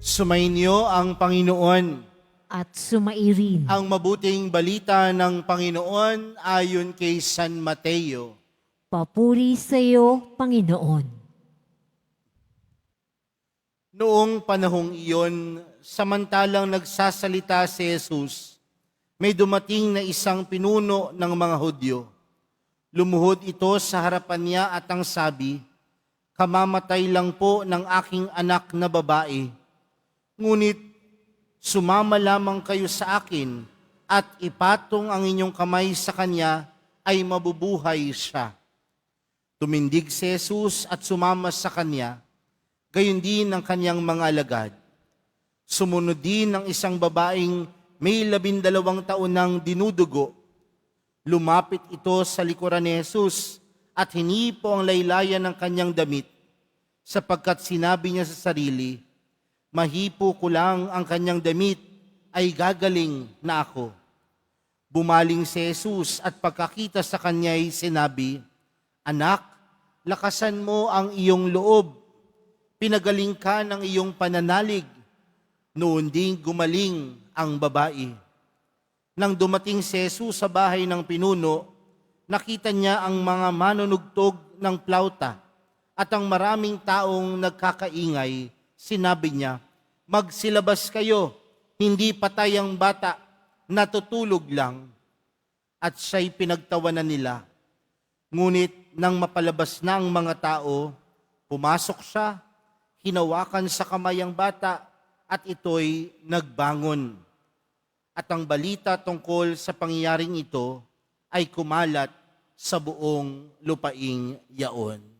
Sumainyo ang Panginoon. at sumairin. Ang mabuting balita ng Panginoon ayon kay San Mateo. Papuri sa iyo, Panginoon. Noong panahong iyon, samantalang nagsasalita si Jesus, may dumating na isang pinuno ng mga Hudyo. Lumuhod ito sa harapan niya at ang sabi, Kamamatay lang po ng aking anak na babae. Ngunit sumama lamang kayo sa akin at ipatong ang inyong kamay sa kanya ay mabubuhay siya. Tumindig si Jesus at sumama sa kanya, gayon din ang kanyang mga alagad. Sumunod din ang isang babaeng may labindalawang taon ng dinudugo. Lumapit ito sa likuran ni Jesus at hinipo ang laylayan ng kanyang damit sapagkat sinabi niya sa sarili, mahipo ko lang ang kanyang damit ay gagaling na ako. Bumaling si Jesus at pagkakita sa kanya ay sinabi, Anak, lakasan mo ang iyong loob. Pinagaling ka ng iyong pananalig. Noon din gumaling ang babae. Nang dumating si Jesus sa bahay ng pinuno, nakita niya ang mga manunugtog ng plauta at ang maraming taong nagkakaingay. Sinabi niya, magsilabas kayo, hindi patay ang bata, natutulog lang. At siya'y pinagtawanan nila. Ngunit nang mapalabas na ang mga tao, pumasok siya, hinawakan sa kamay ang bata, at ito'y nagbangon. At ang balita tungkol sa pangyayaring ito ay kumalat sa buong lupaing yaon.